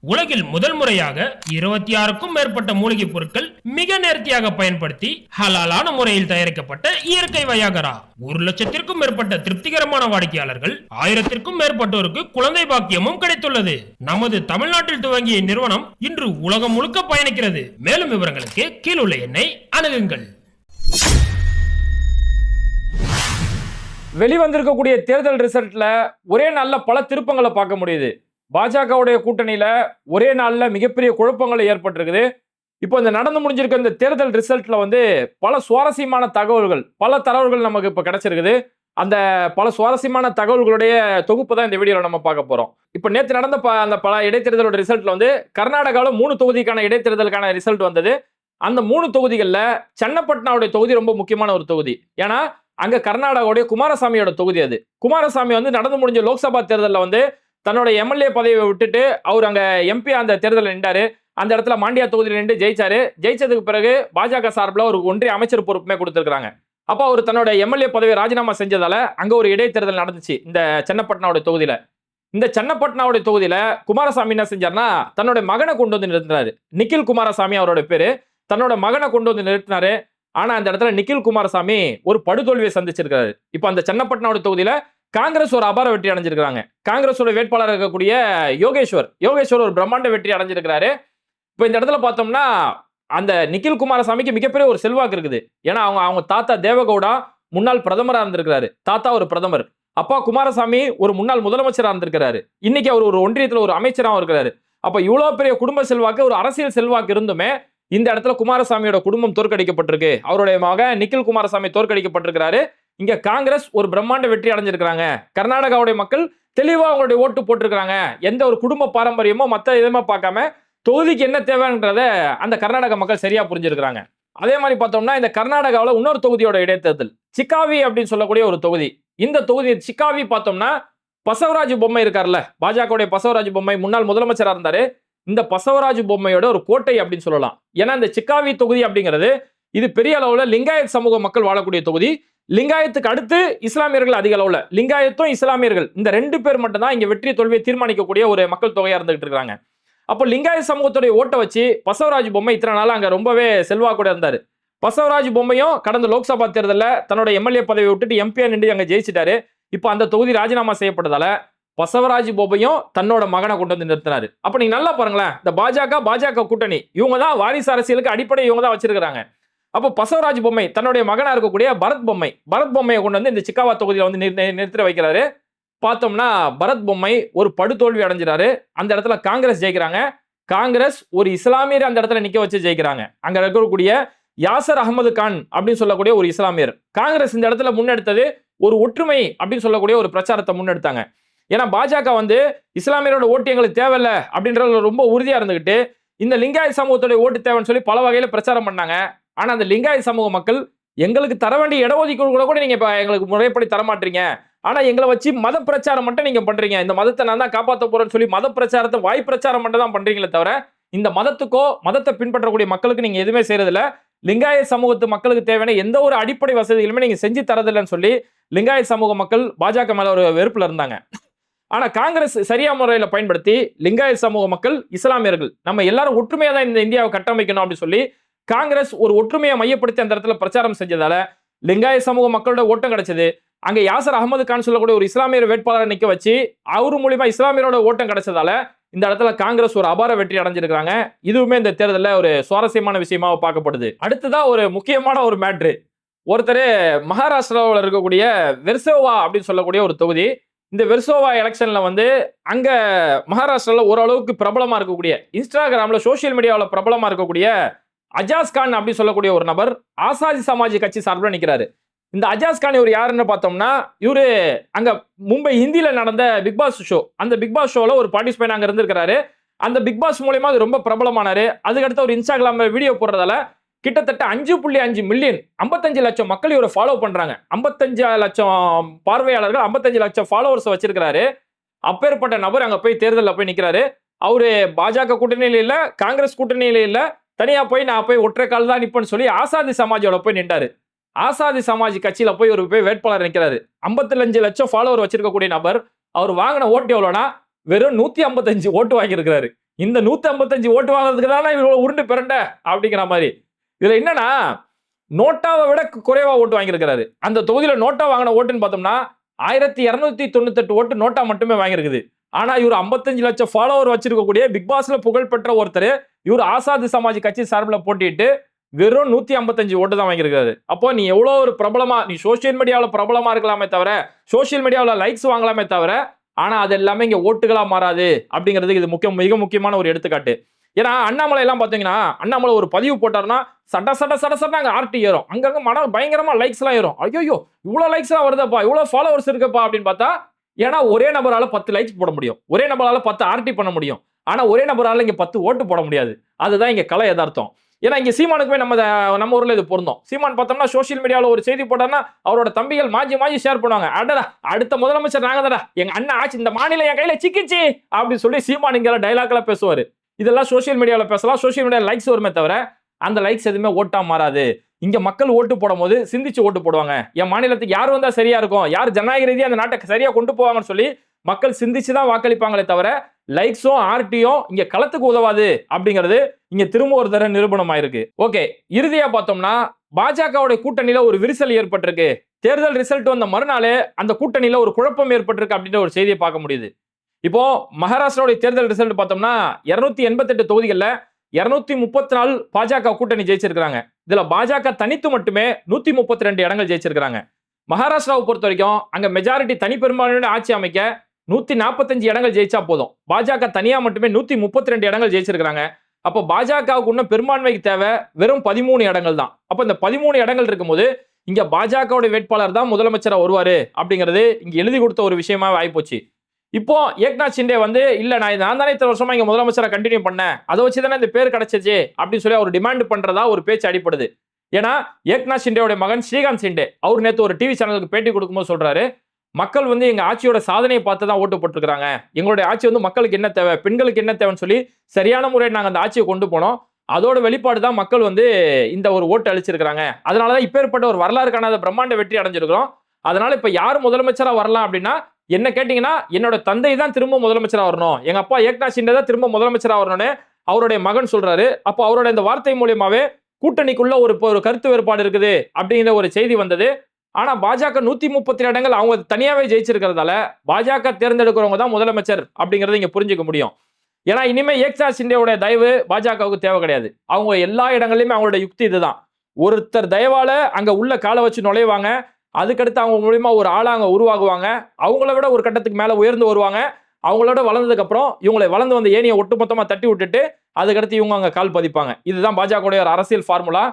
உலகில் முதல் முறையாக இருபத்தி ஆறுக்கும் மேற்பட்ட மூலிகைப் பொருட்கள் மிக நேர்த்தியாக பயன்படுத்தி ஹலாலான முறையில் தயாரிக்கப்பட்ட இயற்கை வயாகரா. ஒரு லட்சத்திற்கும் மேற்பட்ட திருப்திகரமான வாடிக்கையாளர்கள் ஆயிரத்திற்கும் மேற்பட்டோருக்கு குழந்தை பாக்கியமும் கிடைத்துள்ளது. நமது தமிழ்நாட்டில் துவங்கிய நிறுவனம் இன்று உலகம் முழுக்க பயணிக்கிறது. மேலும் விவரங்களுக்கு கீழுள்ள எண்ணை அணுகுங்கள். வெளிவந்திருக்கக்கூடிய தேர்தல் ரிசல்ட்ல ஒரே நல்ல பல திருப்பங்களை பார்க்க முடியுது. பாஜகவுடைய கூட்டணியில் ஒரே நாளில் மிகப்பெரிய குழப்பங்கள் ஏற்பட்டிருக்குது. இப்போ இந்த நடந்து முடிஞ்சிருக்க இந்த தேர்தல் ரிசல்ட்ல வந்து பல சுவாரஸ்யமான தகவல்கள் பல தகவல்கள் நமக்கு இப்போ கிடைச்சிருக்குது. அந்த பல சுவாரஸ்யமான தகவல்களுடைய தொகுப்பு தான் இந்த வீடியோவில் நம்ம பார்க்க போகிறோம் இப்போ நேற்று நடந்த ப- அந்த பல இடைத்தேர்தலோட ரிசல்ட்டில் வந்து கர்நாடகாவில் மூணு தொகுதிக்கான இடைத்தேர்தலுக்கான ரிசல்ட் வந்தது. அந்த மூணு தொகுதிகளில் சென்னப்பட்டினாவுடைய தொகுதி ரொம்ப முக்கியமான ஒரு தொகுதி. ஏன்னா அங்கே கர்நாடகாவுடைய குமாரசாமியோட தொகுதி அது. குமாரசாமி வந்து நடந்து முடிஞ்ச லோக்சபா தேர்தலில் வந்து தன்னோட எம்எல்ஏ பதவியை விட்டுட்டு அவர் அங்கே எம்பி அந்த தேர்தலில் நின்றாரு. அந்த இடத்துல மாண்டியா தொகுதியில் நின்று ஜெயிச்சாரு. ஜெயிச்சதுக்கு பிறகு பாஜக சார்பில் ஒரு ஒன்றிய அமைச்சர் பொறுப்புமே கொடுத்துருக்காங்க அப்போ அவர் தன்னோட எம்எல்ஏ பதவியை ராஜினாமா செஞ்சதால அங்கே ஒரு இடைத்தேர்தல் நடந்துச்சு இந்த சென்னப்பட்டினாவுடைய தொகுதியில். இந்த சென்னப்பட்டினாவுடைய தொகுதியில் குமாரசாமி என்ன செஞ்சார்னா தன்னோட மகனை கொண்டு வந்து நிறுத்தினாரு. நிக்கில் குமாரசாமி அவரோட பேர். தன்னோட மகனை கொண்டு வந்து நிறுத்தினாரு. ஆனால் அந்த இடத்துல நிக்கில் குமாரசாமி ஒரு படுதோல்வியை சந்திச்சிருக்காரு இப்போ அந்த சென்னப்பட்னாவோட தொகுதியில் காங்கிரஸ் ஒரு அபார வெற்றி அடைஞ்சிருக்காங்க காங்கிரஸோட வேட்பாளர் இருக்கக்கூடிய யோகேஸ்வர். யோகேஸ்வர் ஒரு பிரம்மாண்ட வெற்றி அடைஞ்சிருக்கிறாரு. இப்போ இந்த இடத்துல பார்த்தோம்னா அந்த நிக்கில் குமாரசாமிக்கு மிகப்பெரிய ஒரு செல்வாக்கு இருக்குது. ஏன்னா அவங்க அவங்க தாத்தா தேவகவுடா முன்னாள் பிரதமராக இருந்திருக்கிறாரு. தாத்தா ஒரு பிரதமர். அப்பா குமாரசாமி ஒரு முன்னாள் முதலமைச்சராக இருந்திருக்கிறாரு. இன்னைக்கு அவர் ஒரு ஒன்றியத்தில் ஒரு அமைச்சராகவும் இருக்கிறாரு. அப்போ இவ்வளோ பெரிய குடும்ப செல்வாக்கு ஒரு அரசியல் செல்வாக்கு இருந்துமே இந்த இடத்துல குமாரசாமியோட குடும்பம் தோற்கடிக்கப்பட்டிருக்கு. அவருடைய மகன் நிக்கில் குமாரசாமி தோற்கடிக்கப்பட்டிருக்கிறாரு. இங்க காங்கிரஸ் ஒரு பிரம்மாண்ட வெற்றி அடைஞ்சிருக்கிறாங்க. கர்நாடகாவுடைய மக்கள் தெளிவா அவங்களுடைய ஓட்டு போட்டிருக்கிறாங்க. எந்த ஒரு குடும்ப பாரம்பரியமோ மத்த எதுவுமே பார்க்காம தொகுதிக்கு என்ன தேவைன்றத அந்த கர்நாடக மக்கள் சரியா புரிஞ்சிருக்கிறாங்க. அதே மாதிரி பார்த்தோம்னா இந்த கர்நாடகாவில் இன்னொரு தொகுதியோட இடைத்தேர்தல் சிக்காவி அப்படின்னு சொல்லக்கூடிய ஒரு தொகுதி. இந்த தொகுதி சிக்காவி பார்த்தோம்னா பசவராஜ் பொம்மை இருக்கார்ல பாஜகவுடைய பசவராஜ் பொம்மை முன்னாள் முதலமைச்சராக இருந்தாரு. இந்த பசவராஜ் பொம்மையோட ஒரு கோட்டை அப்படின்னு சொல்லலாம். ஏன்னா இந்த சிக்காவி தொகுதி அப்படிங்கிறது இது பெரிய அளவில் லிங்காயத் சமூக மக்கள் வாழக்கூடிய தொகுதி. லிங்காயத்துக்கு அடுத்து இஸ்லாமியர்கள் அதிக அளவில். லிங்காயத்தும் இஸ்லாமியர்கள். இந்த ரெண்டு பேர் மட்டும்தான் இங்கே வெற்றி தோல்வியை தீர்மானிக்கக்கூடிய ஒரு மக்கள் தொகையாக இருந்துகிட்டு இருக்கிறாங்க அப்போ லிங்காயத் சமூகத்துடைய ஓட்டை வச்சு பசவராஜ் பொம்மை இத்தனை நாள் அங்கே ரொம்பவே செல்வாக்கூட இருந்தார். பசவராஜ் பொம்மையும் கடந்த லோக்சபா தேர்தலில் தன்னோட எம்எல்ஏ பதவியை விட்டுட்டு எம்பியா நின்று அங்கே ஜெயிச்சிட்டாரு. இப்போ அந்த தொகுதி ராஜினாமா செய்யப்பட்டதால பசவராஜ் பொம்மையும் தன்னோட மகனை கொண்டு வந்து நிறுத்தினாரு. அப்போ நீங்கள் நல்லா பாருங்களேன். இந்த பாஜக பாஜக கூட்டணி. இவங்க தான் வாரிசு அரசியலுக்கு அடிப்படை இவங்க தான் வச்சிருக்கிறாங்க. அப்போ பசவராஜ் பொம்மை தன்னுடைய மகனாக இருக்கக்கூடிய பரத் பொம்மை. பரத் பொம்மையை கொண்டு வந்து இந்த சிக்காவா தொகுதியில் வந்து நிறு- நிறுத்தி வைக்கிறாரு. பார்த்தோம்னா பரத் பொம்மை ஒரு படுதோல்வி அடைஞ்சிறாரு. அந்த இடத்துல காங்கிரஸ் ஜெயிக்கிறாங்க. காங்கிரஸ் ஒரு இஸ்லாமியர் அந்த இடத்துல நிக்க வச்சு ஜெயிக்கிறாங்க. அங்க இருக்கக்கூடிய யாசர் அகமது கான் அப்படின்னு சொல்லக்கூடிய ஒரு இஸ்லாமியர். காங்கிரஸ் இந்த இடத்துல முன்னெடுத்தது ஒரு ஒற்றுமை அப்படின்னு சொல்லக்கூடிய ஒரு பிரச்சாரத்தை முன்னெடுத்தாங்க. ஏன்னா பாஜக வந்து இஸ்லாமியரோட ஓட்டு எங்களுக்கு தேவையில்லை அப்படின்றதுல ரொம்ப உறுதியாக இருந்துக்கிட்டு இந்த லிங்காயத் சமூகத்துடைய ஓட்டு தேவைன்னு சொல்லி பல வகையில் பிரச்சாரம் பண்ணாங்க. ஆனால் அந்த லிங்காயத் சமூக மக்கள் எங்களுக்கு தர வேண்டிய இடஒதுக்கீடு கூட கூட நீங்கள் இப்போ எங்களுக்கு முறைப்படி தரமாட்டீங்க ஆனால் எங்களை வச்சு மத பிரச்சாரம் மட்டும் நீங்கள் பண்ணுறீங்க இந்த மதத்தை நான் தான் காப்பாற்ற போகிறேன்னு சொல்லி மத பிரச்சாரத்தை வாய் பிரச்சாரம் மட்டும் தான் பண்ணுறீங்களே தவிர இந்த மதத்துக்கோ மதத்தை பின்பற்றக்கூடிய மக்களுக்கு நீங்கள் எதுவுமே செய்கிறதில்ல லிங்காய சமூகத்து மக்களுக்கு தேவையான எந்த ஒரு அடிப்படை வசதிகளுமே நீங்கள் செஞ்சு தரதில்லைன்னு சொல்லி லிங்காய சமூக மக்கள் பாஜக மேலே ஒரு வெறுப்பில் இருந்தாங்க. ஆனால் காங்கிரஸ் சரியா முறையில் பயன்படுத்தி லிங்காய சமூக மக்கள் இஸ்லாமியர்கள் நம்ம எல்லாரும் ஒற்றுமையாக தான் இந்த இந்தியாவை கட்டமைக்கணும் அப்படின்னு சொல்லி காங்கிரஸ் ஒரு ஒற்றுமையை மையப்படுத்தி அந்த இடத்துல பிரச்சாரம் செஞ்சதால லிங்காயத் சமூக மக்களோட ஓட்டம் கிடைச்சது. அங்க யாசர் அகமது கான் சொல்லக்கூடிய ஒரு இஸ்லாமியர் வேட்பாளரை நிக்க வச்சு அவர் மூலியமா இஸ்லாமியரோட ஓட்டம் கிடைச்சதால இந்த இடத்துல காங்கிரஸ் ஒரு அபார வெற்றி அடைஞ்சிருக்காங்க இதுவுமே இந்த தேர்தலில் ஒரு சுவாரஸ்யமான விஷயமாக பார்க்கப்படுது. அடுத்ததா ஒரு முக்கியமான ஒரு மேட்ரு. ஒருத்தர் மகாராஷ்டிராவில் இருக்கக்கூடிய வெர்சோவா அப்படின்னு சொல்லக்கூடிய ஒரு தொகுதி. இந்த வெர்சோவா எலெக்ஷனில் வந்து அங்கே மகாராஷ்டிராவில் ஓரளவுக்கு பிரபலமாக இருக்கக்கூடிய இன்ஸ்டாகிராமில் சோஷியல் மீடியாவில் பிரபலமாக இருக்கக்கூடிய அஜாஸ் கான் அப்படின்னு சொல்லக்கூடிய ஒரு நபர் ஆசாதி சமாஜ் கட்சி சார்பில் நிற்கிறாரு இந்த அஜாஸ் கான் இவர் யாருன்னு பார்த்தோம்னா இவரு அங்க மும்பை ஹிந்தியில நடந்த பிக் பாஸ் ஷோ அந்த பிக் பாஸ் ஷோல ஒரு பார்ட்டிசிபேட் அங்க இருந்திருக்கிறாரு. அந்த பிக் பாஸ் மூலயமா அது ரொம்ப பிரபலமானாரு. அதுக்கடுத்து ஒரு இன்ஸ்டாகிராமில் வீடியோ போடுறதால கிட்டத்தட்ட அஞ்சு புள்ளி அஞ்சு மில்லியன் ஐம்பத்தஞ்சு லட்சம் மக்கள் இவரை ஃபாலோ பண்றாங்க. ஐம்பத்தஞ்சு லட்சம் பார்வையாளர்கள் ஐம்பத்தஞ்சு லட்சம் ஃபாலோவர்ஸ் வச்சிருக்கிறாரு. அப்பேற்பட்ட நபர் அங்க போய் தேர்தலில் போய் நிற்கிறாரு அவரு பாஜக கூட்டணியில இல்ல காங்கிரஸ் கூட்டணியில இல்லை தனியா போய் நான் போய் ஒற்றை கால் தான் நிற்பேன்னு சொல்லி ஆசாதி சமாஜோட போய் நின்றாரு. ஆசாதி சமாஜ் கட்சியில போய் ஒரு போய் வேட்பாளர் நிற்கிறாரு ஐம்பத்தி லட்சம் ஃபாலோவர் வச்சிருக்கக்கூடிய நபர் அவர் வாங்கின ஓட்டு எவ்வளோனா வெறும் நூத்தி ஐம்பத்தஞ்சு ஓட்டு வாங்கியிருக்கிறாரு. இந்த நூத்தி ஐம்பத்தஞ்சு ஓட்டு வாங்குறதுக்கு தானே இவ்வளவு உருண்டு பிறண்ட அப்படிங்கிற மாதிரி. இதுல என்னன்னா நோட்டாவை விட குறைவா ஓட்டு வாங்கியிருக்கிறாரு. அந்த தொகுதியில நோட்டா வாங்கின ஓட்டுன்னு பார்த்தோம்னா ஆயிரத்தி இரநூத்தி தொண்ணூத்தெட்டு ஓட்டு நோட்டா மட்டுமே வாங்கியிருக்குது. ஆனா இவர் 55 லட்சம் ஃபாலோவர் வச்சிருக்கக்கூடிய பிக் பாஸ்ல புகழ்பெற்ற ஒருத்தர் இவர் ஆசாத் சமாஜ் கட்சி சார்பில் போட்டிட்டு வெறும் நூத்தி ஐம்பத்தஞ்சு ஓட்டு தான் வாங்கியிருக்காரு. அப்போ நீ எவ்வளோ ஒரு பிரபலமா நீ சோஷியல் மீடியாவில் பிரபலமா இருக்கலாமே தவிர சோஷியல் மீடியாவில் லைக்ஸ் வாங்கலாமே தவிர ஆனா அது எல்லாமே இங்கே ஓட்டுகளாக மாறாது அப்படிங்கிறதுக்கு இது முக்கிய மிக முக்கியமான ஒரு எடுத்துக்காட்டு. ஏன்னா அண்ணாமலை எல்லாம் பார்த்தீங்கன்னா அண்ணாமலை ஒரு பதிவு போட்டாருன்னா சட சட சட சட அங்கே ஆர்டி ஏறும். அங்கங்கே மன பயங்கரமா லைக்ஸ் எல்லாம் ஏறும். ஐயோ இவ்வளோ லைக்ஸ் எல்லாம் வருதப்பா இவ்வளோ ஃபாலோவர்ஸ் இருக்குப்பா அப்படின்னு பார்த்தா ஏன்னா ஒரே நபரால் பத்து லைக்ஸ் போட முடியும். ஒரே நபரால் பத்து ஆர்டி பண்ண முடியும். ஆனால் ஒரே நபரால் இங்கே பத்து ஓட்டு போட முடியாது. அதுதான் இங்கே கலை யதார்த்தம். ஏன்னா இங்கே சீமானுக்குமே நம்ம நம்ம ஊரில் இது பொருந்தோம். சீமான் பார்த்தோம்னா சோஷியல் மீடியாவில் ஒரு செய்தி போட்டார்னா அவரோட தம்பிகள் மாஞ்சி மாஞ்சி ஷேர் பண்ணுவாங்க. அடடா அடுத்த முதலமைச்சர் நாங்கள் தாடா எங்கள் அண்ணன் ஆச்சு இந்த மாநிலம் என் கையில் சிக்கிச்சு அப்படின்னு சொல்லி சீமான் இங்கே டைலாக்லாம் பேசுவார். இதெல்லாம் சோஷியல் மீடியாவில் பேசலாம். சோஷியல் மீடியா லைக்ஸ் வருமே தவிர அந்த லைக்ஸ் எதுவுமே ஓட்டாக மாறாது. இங்க மக்கள் ஓட்டு போடும்போது சிந்திச்சு ஓட்டு போடுவாங்க. என் மாநிலத்துக்கு யார் வந்தா சரியா இருக்கும்? யார் ஜனநாயக ரீதியாக அந்த நாட்டை சரியா கொண்டு போவாங்கன்னு சொல்லி மக்கள் சிந்திச்சு தான் வாக்களிப்பாங்களே தவிர லைக்ஸும் ஆர்டியும் இங்க களத்துக்கு உதவாது அப்படிங்கிறது இங்க திரும்ப ஒரு தடவை நிரூபணம் ஆயிருக்கு ஓகே இறுதியா பார்த்தோம்னா பாஜகவுடைய கூட்டணியில ஒரு விரிசல் ஏற்பட்டிருக்கு. தேர்தல் ரிசல்ட் வந்த மறுநாளே அந்த கூட்டணியில ஒரு குழப்பம் ஏற்பட்டிருக்கு அப்படின்ற ஒரு செய்தியை பார்க்க முடியுது. இப்போ மகாராஷ்டிராவுடைய தேர்தல் ரிசல்ட் பார்த்தோம்னா இருநூத்தி எண்பத்தெட்டு தொகுதிகளில் இருநூத்தி முப்பத்தி நாலு பாஜக கூட்டணி ஜெயிச்சிருக்கிறாங்க. இதுல பாஜக தனித்து மட்டுமே நூத்தி முப்பத்தி ரெண்டு இடங்கள் ஜெயிச்சிருக்கிறாங்க. மகாராஷ்டிராவை பொறுத்த வரைக்கும் அங்க மெஜாரிட்டி தனிப்பெரும்பான்மையோட ஆட்சி அமைக்க நூத்தி நாற்பத்தஞ்சு இடங்கள் ஜெயிச்சா போதும். பாஜக தனியா மட்டுமே நூத்தி முப்பத்தி ரெண்டு இடங்கள் ஜெயிச்சிருக்காங்க அப்போ பாஜகவுக்கு இன்னும் பெரும்பான்மைக்கு தேவை வெறும் பதிமூணு இடங்கள் தான். அப்போ இந்த பதிமூணு இடங்கள் இருக்கும்போது இங்க பாஜகவுடைய வேட்பாளர் தான் முதலமைச்சராக வருவாரு அப்படிங்கிறது இங்க எழுதி கொடுத்த ஒரு விஷயமாவே ஆயிப்போச்சு. இப்போ ஏக்நாத் ஷிண்டே வந்து இல்ல நான் நான் தானே இத்தனை வருஷமா இங்க முதலமைச்சரை கண்டினியூ பண்ணேன். அதை வச்சு தானே இந்த பேர் கிடைச்சிச்சு அப்படின்னு சொல்லி அவர் டிமாண்ட் பண்றதா ஒரு பேச்சு அடிப்படுது ஏன்னா ஏக்நாத் ஷிண்டேவுடைய மகன் ஸ்ரீகாந்த் ஷிண்டே அவர் நேத்து ஒரு டிவி சேனலுக்கு பேட்டி கொடுக்கும்போது சொல்றாரு மக்கள் வந்து எங்க ஆட்சியோட சாதனையை பார்த்து தான் ஓட்டு போட்டிருக்காங்க எங்களுடைய ஆட்சி வந்து மக்களுக்கு என்ன தேவை பெண்களுக்கு என்ன தேவைன்னு சொல்லி சரியான முறையில் நாங்கள் அந்த ஆட்சியை கொண்டு போனோம். அதோட வெளிப்பாடு தான் மக்கள் வந்து இந்த ஒரு ஓட்டு அழிச்சிருக்கிறாங்க அதனால தான் இப்பேற்பட்ட ஒரு வரலாறு காணாத பிரம்மாண்ட வெற்றி அடைஞ்சிருக்கிறோம். அதனால இப்ப யார் முதலமைச்சரா வரலாம் அப்படின்னா என்ன கேட்டீங்கன்னா என்னோட தந்தை தான் திரும்ப முதலமைச்சராக வரணும். எங்க அப்பா ஏக்நாத் ஷிண்டே தான் திரும்ப முதலமைச்சராக வரணும்னு அவருடைய மகன் சொல்றாரு. அப்போ அவருடைய இந்த வார்த்தை மூலியமாவே கூட்டணிக்குள்ள ஒரு இப்போ ஒரு கருத்து வேறுபாடு இருக்குது அப்படிங்கிற ஒரு செய்தி வந்தது. ஆனா பாஜக நூத்தி முப்பத்தி இடங்கள் அவங்க தனியாவே ஜெயிச்சிருக்கிறதால பாஜக தேர்ந்தெடுக்கிறவங்க தான் முதலமைச்சர் அப்படிங்கறத இங்க புரிஞ்சுக்க முடியும். ஏன்னா இனிமே ஏக்நாத் ஷிண்டேவோட தயவு பாஜகவுக்கு தேவை கிடையாது. அவங்க எல்லா இடங்கள்லையுமே அவங்களோட யுக்தி இதுதான். ஒருத்தர் தயவால அங்க உள்ள காலை வச்சு நுழைவாங்க. அதுக்கடுத்து அவங்க மூலியமா ஒரு ஆளாக அங்கே உருவாகுவாங்க. அவங்கள விட ஒரு கட்டத்துக்கு மேலே உயர்ந்து வருவாங்க. அவங்களோட வளர்ந்ததுக்கப்புறம் இவங்களை வளர்ந்து வந்த ஏனியை ஒட்டுமொத்தமாக தட்டி விட்டுட்டு அதுக்கடுத்து இவங்க அங்கே கால் பதிப்பாங்க. இதுதான் பாஜகவுடைய ஒரு அரசியல் ஃபார்முலா.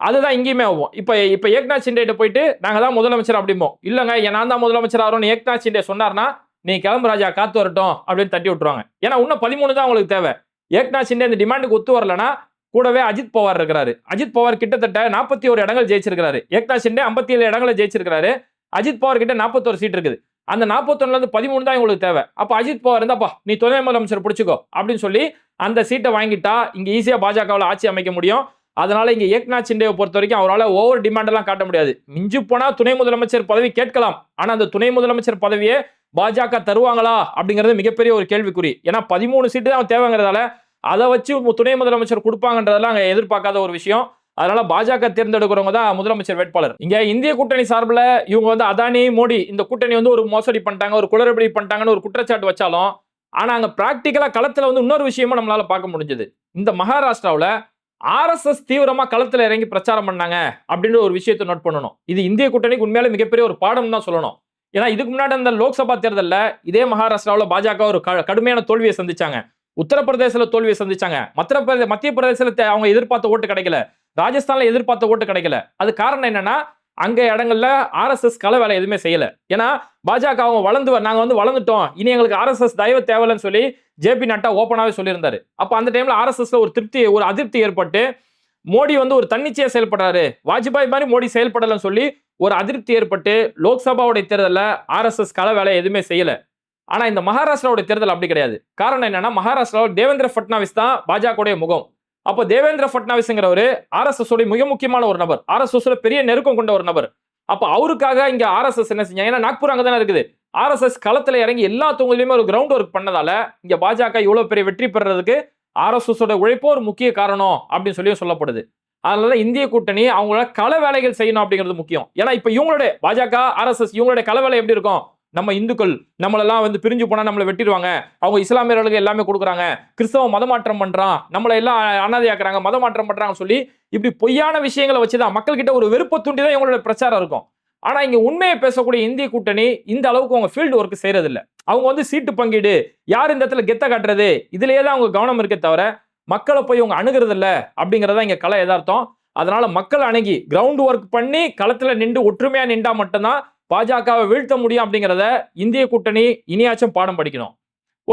அதுதான் இங்கேயுமே ஆகும். இப்போ இப்போ ஏக்நாத் சிண்டேட்ட போயிட்டு நாங்கள் தான் முதலமைச்சர் அப்படிம்போம். இல்லைங்க நான் தான் முதலமைச்சர் ஆகிறோம்னு ஏக்நாத் சிண்டே சொன்னார்னா நீ கிளம்பு ராஜா காத்து வரட்டும் அப்படின்னு தட்டி விட்டுருவாங்க. ஏன்னா இன்னும் பதிமூணு தான் அவங்களுக்கு தேவை. ஏக்நாத் சிண்டே இந்த டிமாண்டுக்கு ஒத்து வரலன்னா கூடவே அஜித் பவார் இருக்கிறாரு. அஜித் பவார் கிட்டத்தட்ட நாற்பத்தி ஒரு இடங்கள் ஜெயிச்சிருக்கிறாரு. ஏக்நாத் ஷிண்டே ஐம்பத்தி ஏழு இடங்களை ஜெயிச்சிருக்காரு அஜித் பவார் கிட்ட நாற்பத்தோரு சீட் இருக்குது. அந்த நாற்பத்தொன்னுலேருந்து பதிமூணு தான் உங்களுக்கு தேவை. அப்போ அஜித் பவார் இருந்தாப்பா நீ துணை முதலமைச்சர் பிடிச்சிக்கோ அப்படின்னு சொல்லி அந்த சீட்டை வாங்கிட்டா இங்கே ஈஸியாக பாஜகவில் ஆட்சி அமைக்க முடியும். அதனால இங்கே ஏக்நாத் சிண்டேவை பொறுத்த வரைக்கும் அவரால் ஓவர் டிமாண்டெல்லாம் காட்ட முடியாது. மிஞ்சு போனால் துணை முதலமைச்சர் பதவி கேட்கலாம். ஆனால் அந்த துணை முதலமைச்சர் பதவியே பாஜக தருவாங்களா அப்படிங்கிறது மிகப்பெரிய ஒரு கேள்விக்குறி. ஏன்னா பதிமூணு சீட்டு தான் தேவைங்கிறதால அதை வச்சு துணை முதலமைச்சர் கொடுப்பாங்கன்றதெல்லாம் அங்கே எதிர்பார்க்காத ஒரு விஷயம். அதனால பாஜக தேர்ந்தெடுக்கிறவங்க தான் முதலமைச்சர் வேட்பாளர். இங்க இந்திய கூட்டணி சார்பில் இவங்க வந்து அதானி மோடி இந்த கூட்டணி வந்து ஒரு மோசடி பண்ணிட்டாங்க ஒரு குளறுபடி பண்ணிட்டாங்கன்னு ஒரு குற்றச்சாட்டு வச்சாலும் ஆனா அங்க பிராக்டிக்கலா களத்துல வந்து இன்னொரு விஷயமும் நம்மளால பார்க்க முடிஞ்சது. இந்த மகாராஷ்டிராவில் ஆர்எஸ்எஸ் தீவிரமா களத்துல இறங்கி பிரச்சாரம் பண்ணாங்க அப்படின்ற ஒரு விஷயத்தை நோட் பண்ணணும். இது இந்திய கூட்டணிக்கு உண்மையிலே மிகப்பெரிய ஒரு பாடம் தான் சொல்லணும். ஏன்னா இதுக்கு முன்னாடி அந்த லோக்சபா தேர்தலில் இதே மகாராஷ்டிராவில் பாஜக ஒரு க- கடுமையான தோல்வியை சந்திச்சாங்க. உத்தரப்பிரதேசல தோல்வியை சந்திச்சாங்க. மத்திய பிரதே மத்திய பிரதேசல அவங்க எதிர்பார்த்த ஓட்டு கிடைக்கல. ராஜஸ்தான்ல எதிர்பார்த்த ஓட்டு கிடைக்கல. அது காரணம் என்னன்னா அங்க இடங்கள்ல ஆர்எஸ்எஸ் கள வேலை எதுவுமே செய்யல. ஏன்னா பாஜக அவங்க வளர்ந்து வ- நாங்க வந்து வளர்ந்துட்டோம். இனி எங்களுக்கு ஆர்எஸ்எஸ் தயவு தேவையில்லைன்னு சொல்லி ஜேபி நட்டா ஓப்பனாவே சொல்லியிருந்தாரு. அப்ப அந்த டைம்ல ஆர்எஸ்எஸ்ல ஒரு திருப்தி ஒரு அதிருப்தி ஏற்பட்டு மோடி வந்து ஒரு தன்னிச்சையா செயல்படுறாரு. வாஜ்பாய் மாதிரி மோடி செயல்படலன்னு சொல்லி ஒரு அதிருப்தி ஏற்பட்டு லோக்சபாவுடைய தேர்தலில் ஆர்எஸ்எஸ் கள வேலை எதுவுமே செய்யலை. ஆனால் இந்த மகாராஷ்டிராவுடைய தேர்தல் அப்படி கிடையாது. காரணம் என்னன்னா மகாராஷ்டிராவில் தேவேந்திர ஃபட்னாவிஸ் தான் பாஜகவுடைய முகம். அப்போ தேவேந்திர ஃபட்னாவிஸ்ங்கிறவர் ஆர்எஸ்எஸ் உடைய மிக முக்கியமான ஒரு நபர். ஆர்எஸ்எஸ்ல பெரிய நெருக்கம் கொண்ட ஒரு நபர். அப்போ அவருக்காக இங்கே ஆர்எஸ்எஸ் என்ன செஞ்சாங்க? ஏன்னா நாக்பூர் அங்கே தானே இருக்குது. ஆர்எஸ்எஸ் களத்தில் இறங்கி எல்லா தொகுதியிலுமே ஒரு கிரவுண்ட் ஒர்க் பண்ணதால இங்கே பாஜக இவ்வளோ பெரிய வெற்றி பெறதுக்கு ஆர்எஸ்எஸோட உழைப்போ ஒரு முக்கிய காரணம் அப்படின்னு சொல்லி சொல்லப்படுது. அதனால இந்திய கூட்டணி அவங்களோட கள வேலைகள் செய்யணும் அப்படிங்கிறது முக்கியம். ஏன்னா இப்போ இவங்களுடைய பாஜக ஆர்எஸ்எஸ் இவங்களுடைய கள வேலை எப்படி இருக்கும்? நம்ம இந்துக்கள் நம்மளெல்லாம் வந்து பிரிஞ்சு போனால் நம்மளை வெட்டிடுவாங்க. அவங்க இஸ்லாமியர்களுக்கு எல்லாமே கொடுக்குறாங்க. கிறிஸ்தவ மதமாற்றம் பண்ணுறான் நம்மளை எல்லாம் அனாதையாக்குறாங்க. மதமாற்றம் பண்ணுறாங்கன்னு சொல்லி இப்படி பொய்யான விஷயங்களை வச்சு தான் மக்கள்கிட்ட ஒரு வெறுப்பை தூண்டி தான் இவங்களோட பிரச்சாரம் இருக்கும். ஆனால் இங்கே உண்மையை பேசக்கூடிய இந்திய கூட்டணி இந்த அளவுக்கு அவங்க ஃபீல்டு ஒர்க் செய்கிறதில்ல அவங்க வந்து சீட்டு பங்கீடு யார் இந்த இடத்துல கெத்த காட்டுறது இதுலேயே தான் அவங்க கவனம் இருக்கே தவிர மக்களை போய் அவங்க அணுகிறது இல்ல அப்படிங்கறதா இங்கே கலை எதார்த்தம் அதனால மக்கள் அணுகி கிரவுண்ட் ஒர்க் பண்ணி களத்தில் நின்று ஒற்றுமையாக நின்றா மட்டும்தான் பாஜகவை வீழ்த்த முடியும் அப்படிங்கிறத இந்திய கூட்டணி இனியாச்சும் பாடம் படிக்கணும்.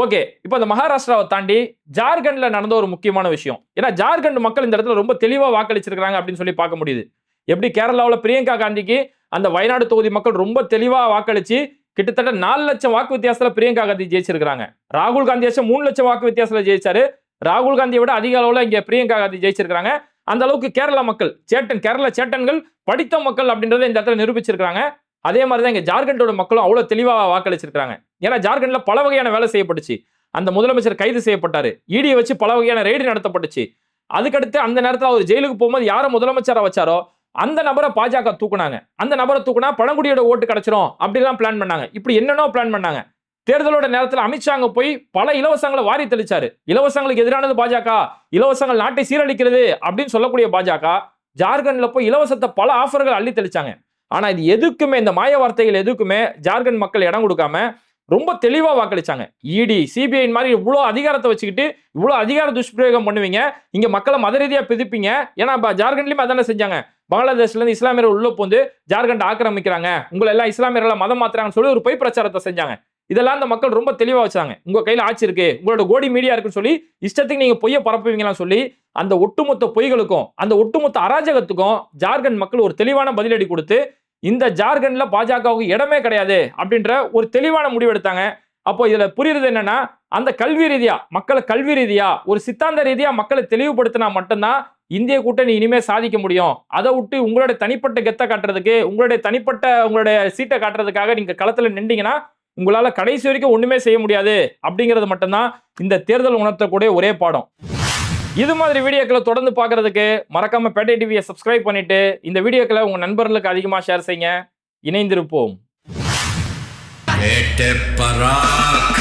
ஓகே இப்போ இந்த மகாராஷ்டிராவை தாண்டி ஜார்க்கண்ட்ல நடந்த ஒரு முக்கியமான விஷயம். ஏன்னா ஜார்க்கண்ட் மக்கள் இந்த இடத்துல ரொம்ப தெளிவாக வாக்களிச்சிருக்காங்க அப்படின்னு சொல்லி பார்க்க முடியுது. எப்படி கேரளாவில் பிரியங்கா காந்திக்கு அந்த வயநாடு தொகுதி மக்கள் ரொம்ப தெளிவாக வாக்களிச்சு கிட்டத்தட்ட நாலு லட்சம் வாக்கு வித்தியாசத்தில் பிரியங்கா காந்தி ஜெயிச்சிருக்கிறாங்க. ராகுல் காந்தியாச்சும் மூணு லட்சம் வாக்கு வித்தியாசத்தில் ஜெயிச்சாரு. ராகுல் காந்தியை விட அதிக அளவில் இங்கே பிரியங்கா காந்தி ஜெயிச்சிருக்காங்க அந்த அளவுக்கு கேரளா மக்கள் சேட்டன் கேரள சேட்டன்கள் படித்த மக்கள் அப்படின்றத இந்த இடத்துல நிரூபிச்சிருக்காங்க அதே மாதிரி தான் இங்கே ஜார்க்கண்டோட மக்களும் அவ்வளோ தெளிவாக வாக்களிச்சிருக்காங்க ஏன்னா ஜார்க்கண்டில் பல வகையான வேலை செய்யப்பட்டுச்சு. அந்த முதலமைச்சர் கைது செய்யப்பட்டார். ஈடியை வச்சு பல வகையான ரெய்டு நடத்தப்பட்டுச்சு. அதுக்கடுத்து அந்த நேரத்தில் அவர் ஜெயிலுக்கு போகும்போது யாரை முதலமைச்சராக வச்சாரோ அந்த நபரை பாஜக தூக்குனாங்க. அந்த நபரை தூக்குனா பழங்குடியோட ஓட்டு கிடைச்சிரும் அப்படிலாம் பிளான் பண்ணாங்க. இப்படி என்னென்னோ பிளான் பண்ணாங்க. தேர்தலோட நேரத்தில் அமித்ஷாங்க போய் பல இலவசங்களை வாரி தெளிச்சாரு. இலவசங்களுக்கு எதிரானது பாஜக. இலவசங்கள் நாட்டை சீரழிக்கிறது அப்படின்னு சொல்லக்கூடிய பாஜக ஜார்க்கண்ட்ல போய் இலவசத்தை பல ஆஃபர்கள் அள்ளி தெளிச்சாங்க. ஆனா இது எதுக்குமே இந்த மாய வார்த்தைகள் எதுக்குமே ஜார்க்கண்ட் மக்கள் இடம் கொடுக்காம ரொம்ப தெளிவா வாக்களிச்சாங்க. இடி சிபிஐ மாதிரி இவ்வளோ அதிகாரத்தை வச்சுக்கிட்டு இவ்வளோ அதிகார துஷ்பிரயோகம் பண்ணுவீங்க. இங்க மக்களை மத ரீதியா பிதிப்பீங்க ஏன்னா இப்போ ஜார்க்கண்ட்லயும் அதானே செஞ்சாங்க. பங்களாதேஷ்ல இருந்து இஸ்லாமியர்கள் உள்ள போந்து ஜார்க்கண்ட் ஆக்கிரமிக்கிறாங்க. உங்களை எல்லாம் இஸ்லாமியர்களை மதம் மாத்துறாங்கன்னு சொல்லி ஒரு பொய் பிரச்சாரத்தை செஞ்சாங்க. இதெல்லாம் அந்த மக்கள் ரொம்ப தெளிவா வச்சாங்க. உங்க கையில ஆட்சி இருக்கு உங்களோட கோடி மீடியா இருக்குன்னு சொல்லி இஷ்டத்துக்கு நீங்க பொய்ய பரப்புவீங்களாம் சொல்லி அந்த ஒட்டுமொத்த பொய்களுக்கும் அந்த ஒட்டுமொத்த அராஜகத்துக்கும் ஜார்க்கண்ட் மக்கள் ஒரு தெளிவான பதிலடி கொடுத்து இந்த ஜார்க்கண்ட்ல பாஜகவுக்கு இடமே கிடையாது அப்படின்ற ஒரு தெளிவான முடிவு எடுத்தாங்க. அப்போ இதுல புரியுறது என்னன்னா அந்த கல்வி ரீதியா மக்களை கல்வி ரீதியா ஒரு சித்தாந்த ரீதியா மக்களை தெளிவுபடுத்தினா மட்டும்தான் இந்திய கூட்டணி இனிமே சாதிக்க முடியும். அதை விட்டு உங்களுடைய தனிப்பட்ட கெத்தை காட்டுறதுக்கு உங்களுடைய தனிப்பட்ட உங்களுடைய சீட்டை காட்டுறதுக்காக நீங்க களத்துல நின்றீங்கன்னா உங்களால் கடைசி வரைக்கும் ஒன்றுமே செய்ய முடியாது அப்படிங்கிறது மட்டும்தான் இந்த தேர்தல் உணர்த்தக்கூடிய ஒரே பாடம். இது மாதிரி வீடியோக்களை தொடர்ந்து பார்க்கறதுக்கு மறக்காமல் பேட்டை டிவியை சப்ஸ்கிரைப் பண்ணிட்டு இந்த வீடியோக்களை உங்கள் நண்பர்களுக்கு அதிகமாக ஷேர் செய்யுங்க. இணைந்திருப்போம். பராக்